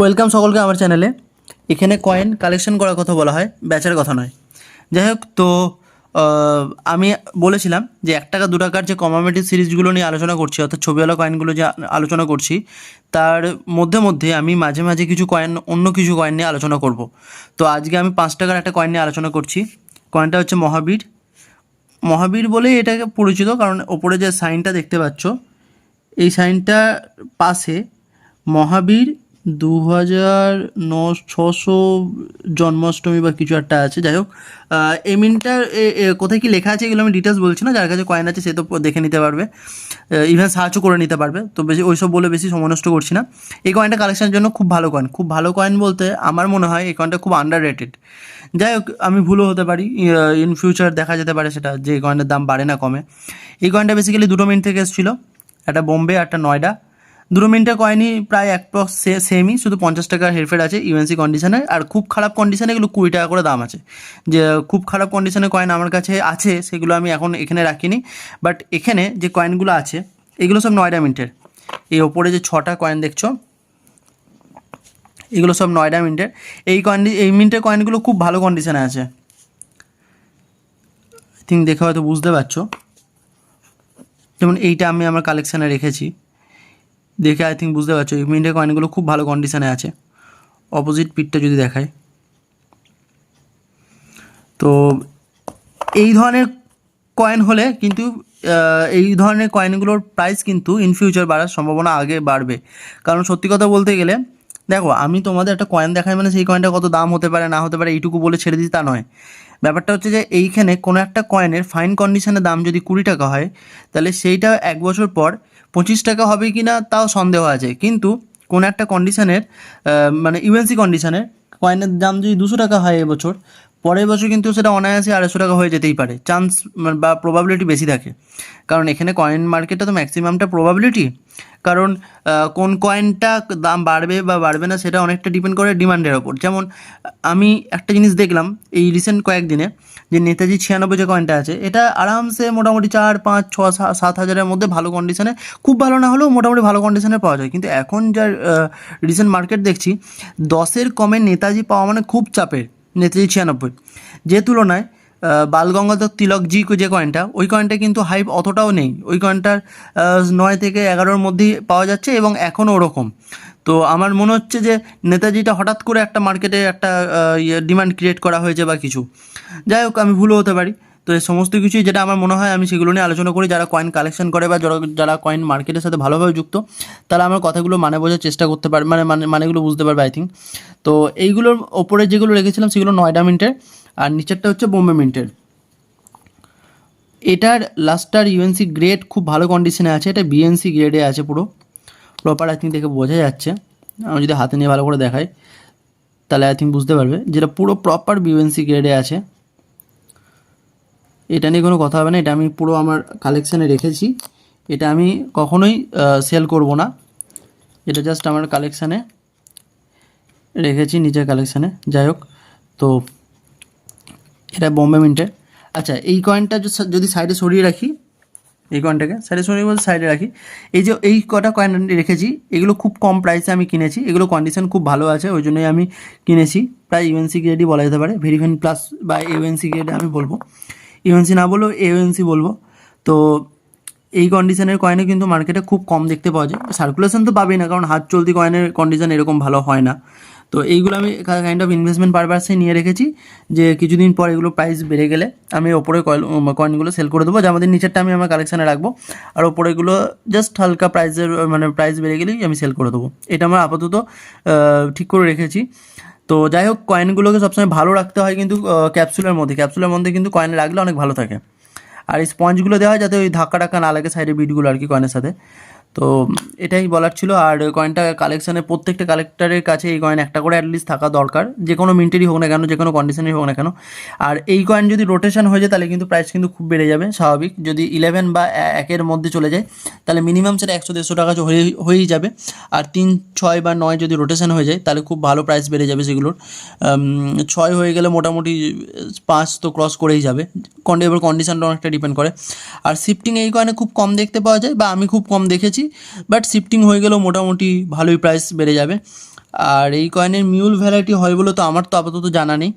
Welcome সকলকে আমার চ্যানেলে। এখানে কয়েন কালেকশন করার কথা বলা হয় ব্যাচের কথা নয়। যাই হোক তো আমি বলেছিলাম যে এক টাকা দু টাকার যে কমামেটিভ সিরিজগুলো নিয়ে আলোচনা করছি, অর্থাৎ ছবিওয়ালা কয়েনগুলো যে আলোচনা করছি, তার মধ্যে মধ্যে আমি মাঝে মাঝে কিছু কয়েন অন্য কিছু কয়েন নিয়ে আলোচনা করব। তো আজকে আমি পাঁচ টাকার একটা কয়েন নিয়ে আলোচনা করছি। কয়েনটা হচ্ছে মহাবীর। মহাবীর বলেই এটাকে পরিচিত, কারণ ওপরে যে সাইনটা দেখতে পাচ্ছ, এই সাইনটার পাশে মহাবীর দু হাজার ন ছশো জন্মাষ্টমী বা কিছু একটা আছে যাই হোক। আহ, এই মিনটার এ- এ কোথায় কি লেখা আছে এগুলো আমি ডিটেলস বলছি না যার কাছে কয়েন আছে সে তো দেখে নিতে পারবে। ইভেন সার্চও করে নিতে পারবে তো বেশি ওইসব বলে বেশি সময় নষ্ট করছি না। এই কয়েনটা কালেকশনের জন্য খুব ভালো কয়েন খুব ভালো কয়েন বলতে আমার মনে হয় এই কয়েনটা খুব আন্ডার রেটেড যাই হোক আমি ভুলও হতে পারি ইন ফিউচার দেখা যেতে পারে সেটা যে এই কয়েনের দাম বাড়ে না কমে। এই কয়েনটা বেসিক্যালি দুটো মিনিট থেকে এসেছিল একটা বোম্বে একটা নয়ডা দুটো মিনিটের কয়েনই প্রায় এক পক্স সেমই শুধু পঞ্চাশ টাকার হেরফের আছে ইউএনসি কন্ডিশনে আর খুব খারাপ কন্ডিশনে এগুলো কুড়ি টাকা করে দাম আছে। যে, খুব খারাপ কন্ডিশনে কয়েন আমার কাছে আছে, সেগুলো আমি এখন এখানে রাখিনি। বাট এখানে যে কয়েনগুলো আছে, এগুলো সব নয়ডা মিনিটের এই ওপরে যে ছটা কয়েন দেখছ, এগুলো সব নয়ডা মিনিটের এই কয়েন এই মিনিটের কয়েনগুলো খুব ভালো কন্ডিশনে আছে। থিঙ্ক দেখে হয়তো বুঝতে পারছ। যেমন এইটা আমি আমার কালেকশানে রেখেছি। দেখে আই থিঙ্ক বুঝতে পারছ এই কয়েনগুলো খুব ভালো কন্ডিশনে আছে। অপোজিট পিঠটা যদি দেখায় তো এই ধরনের কয়েন হলে কিন্তু এই ধরনের কয়েনগুলোর প্রাইস কিন্তু ইন ফিউচার বাড়ার সম্ভাবনা আগে বাড়বে। কারণ সত্যি কথা বলতে গেলে, দেখো, আমি তোমাদের একটা কয়েন দেখাই মানে সেই কয়েনটা কত দাম হতে পারে, না হতে পারে, এইটুকু বলে ছেড়ে দিই তা নয়। ব্যাপারটা হচ্ছে যে এইখানে কোনো একটা কয়েনের ফাইন কন্ডিশনের দাম যদি কুড়ি টাকা হয়, তাহলে সেইটা এক বছর পর পঁচিশ টাকা হবে কি না তাও সন্দেহ আছে। কিন্তু কোনো একটা কন্ডিশানের মানে ইউএনসি কন্ডিশানের কয়েনের দাম যদি দুশো টাকা হয় এবছর পরের বছর কিন্তু সেটা অনায়াসে আড়াইশো টাকা হয়ে যেতেই পারে। চান্স বা প্রবাবিলিটি বেশি থাকে। কারণ এখানে কয়েন মার্কেটটা তো ম্যাক্সিমামটা প্রবাবিলিটি কারণ কোন কয়েনটা দাম বাড়বে বা বাড়বে না সেটা অনেকটা ডিপেন্ড করে ডিমান্ডের ওপর। যেমন, আমি একটা জিনিস দেখলাম এই রিসেন্ট কয়েকদিনে যে নেতাজি ছিয়ানব্বই যে কয়েনটা আছে, এটা আরামসে মোটামুটি চার, পাঁচ, ছ সাত হাজারের মধ্যে ভালো কন্ডিশনে খুব ভালো না হলেও মোটামুটি ভালো কন্ডিশনে পাওয়া যায়। কিন্তু এখন যা রিসেন্ট মার্কেট দেখছি, দশের কমে নেতাজি পাওয়া মানে খুব চাপের। নেতাজি ছিয়ানব্বই। যে তুলনায় আহ, বালগঙ্গাধর তিলক জি যে কয়েনটা ওই কয়েনটা কিন্তু হাইপ অতটাও নেই। ওই কয়েনটার নয় থেকে এগারোর মধ্যেই পাওয়া যাচ্ছে এবং এখনও ওরকম। তো আমার মনে হচ্ছে যে নেতাজিটা হঠাৎ করে একটা মার্কেটে একটা ডিমান্ড ক্রিয়েট করা হয়েছে বা কিছু। যাই হোক আমি ভুলও হতে পারি। তো এই সমস্ত কিছুই যেটা আমার মনে হয় আমি সেগুলো নিয়ে আলোচনা করি। যারা কয়েন কালেকশন করে বা যারা কয়েন মার্কেটের সাথে ভালোভাবে যুক্ত তারা আমার কথাগুলো মানে বোঝার চেষ্টা করতে পারবে মানে মানে মানেগুলো বুঝতে পারবে আই থিঙ্ক তো এইগুলোর ওপরে যেগুলো রেখেছিলাম সেগুলো নয়ডা মিনিটের, আর নিচেরটা হচ্ছে বোম্বে মিন্টের। এটার লাস্টার ইউএনসি গ্রেড খুব ভালো কন্ডিশনে আছে, এটা বিএনসি গ্রেডে আছে পুরো। প্রপার আই থিঙ্ক দেখে বোঝা যাচ্ছে। আমি যদি হাতে নিয়ে ভালো করে দেখাই, তাহলে আই থিঙ্ক বুঝতে পারবে যেটা পুরো প্রপার বিএনসি গ্রেডে আছে। এটা নিয়ে কোনো কথা হবে না, এটা আমি পুরো আমার কালেকশানে রেখেছি। এটা আমি কখনোই সেল করব না। এটা জাস্ট আমার কালেকশানে রেখেছি নিজের কালেকশানে যাই হোক, তো এটা বোম্বে মিন্টের আচ্ছা এই কয়েনটা যদি- সাইডে সরিয়ে রাখি, এই কয়েনটাকে সাইডে সরিয়ে বলতে সাইডে রাখি, এই যে এই কটা কয়েন রেখেছি, এগুলো খুব কম প্রাইসে আমি কিনেছি, এগুলো কন্ডিশন খুব ভালো আছে, ওই জন্যই আমি কিনেছি। প্রায় ইউএনসি গ্রেডই বলা যেতে পারে ভেরিফাইন প্লাস বা ইউএনসি গ্রেড আমি বলব। ইউএনসি না বললেও এউএনসি বলব। তো এই কন্ডিশনের কয়েনে কিন্তু মার্কেটে খুব কম দেখতে পাওয়া যায়। সার্কুলেশন তো পাবেই না, কারণ হাত চলতি কয়েনের কন্ডিশন এরকম ভালো হয় না। তো এইগুলো আমি কাইন্ড অফ ইনভেস্টমেন্ট পারপাসে নিয়ে রেখেছি, যে কিছুদিন পর এগুলো প্রাইস বেড়ে গেলে আমি ওপরে কয়েনগুলো সেল করে দেবো। যে আমাদের নিচেরটা আমি আমার কালেকশানে রাখব। আর ওপরেগুলো জাস্ট হালকা প্রাইসের মানে প্রাইস বেড়ে গেলেই আমি সেল করে দেবো। এটা আমার আপাতত ঠিক করে রেখেছি। তো যাই হোক কয়েনগুলোকে সবসময় ভালো রাখতে হয় কিন্তু ক্যাপসুলের মধ্যে। ক্যাপসুলের মধ্যে কিন্তু কয়েন রাখলে অনেক ভালো থাকে। আর এই স্পঞ্জগুলো দেওয়া হয় যাতে ওই ধাক্কা টাক্কা না লাগে সাইডে বিটগুলো আর কি কয়েনের সাথে। তো এটাই বলার ছিল। আর কয়েনটা কালেকশানে প্রত্যেকটা কালেক্টরের কাছে এই কয়েন একটা করে অ্যাটলিস্ট থাকা দরকার। যে কোনো মিন্টেরই হোক না কেন, যে কোনো কন্ডিশনেরই হোক না কেন। আর এই কয়েন যদি রোটেশন হয়ে যায়, তাহলে কিন্তু প্রাইস কিন্তু খুব বেড়ে যাবে, স্বাভাবিক। যদি ইলেভেন বা একের মধ্যে চলে যায়, তাহলে মিনিমাম সেটা একশো, দেড়শো টাকা হয়ে, হয়েই যাবে। আর তিন, ছয় বা নয় যদি রোটেশন হয়ে যায়, তাহলে খুব ভালো প্রাইস বেড়ে যাবে সেগুলোর। ছয় হয়ে গেলে মোটামুটি পাঁচ তো ক্রস করেই যাবে। এবার কন্ডিশনটা অনেকটা ডিপেন্ড করে। আর শিফটিং এই কয়েনে খুব কম দেখতে পাওয়া যায় বা আমি খুব কম দেখেছি। বাট শিফটিং হয়ে গেলেও মোটামুটি ভালোই প্রাইস বেড়ে যাবে। আর এই কয়েনের মিউল ভ্যারাইটি হয় বলে তো আমার তো আপাতত জানা নেই।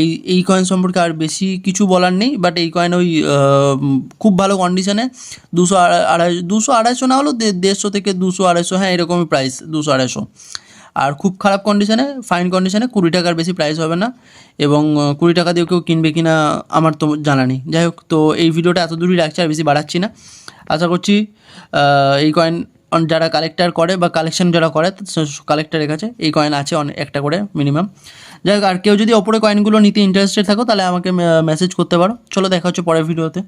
এই এই কয়েন সম্পর্কে আর বেশি কিছু বলার নেই বাট এই কয়েন ওই খুব ভালো কন্ডিশনে দুশো আড়াই, দুশো আড়াইশো না হলেও দেড়শো থেকে দুশো আড়াইশো হ্যাঁ এরকমই প্রাইস দুশো আড়াইশো। আর খুব খারাপ কন্ডিশনে ফাইন কন্ডিশনে কুড়ি টাকার বেশি প্রাইস হবে না। এবং কুড়ি টাকা দিয়ে কেউ কিনবে কি না আমার তো জানা নেই। যাই হোক, তো এই ভিডিওটা এত দূরই রাখছি, আর বেশি বাড়াচ্ছি না। আশা করছি এই কয়েন যারা কালেক্টার করে বা কালেকশন যারা করে কালেক্টারের কাছে এই কয়েন আছে অনেক একটা করে মিনিমাম যাই আর কেউ যদি ওপরে কয়েনগুলো নিতে ইন্টারেস্টেড থাকো, তাহলে আমাকে মেসেজ করতে পারো। চলো দেখা হচ্ছে পরের ভিডিওতে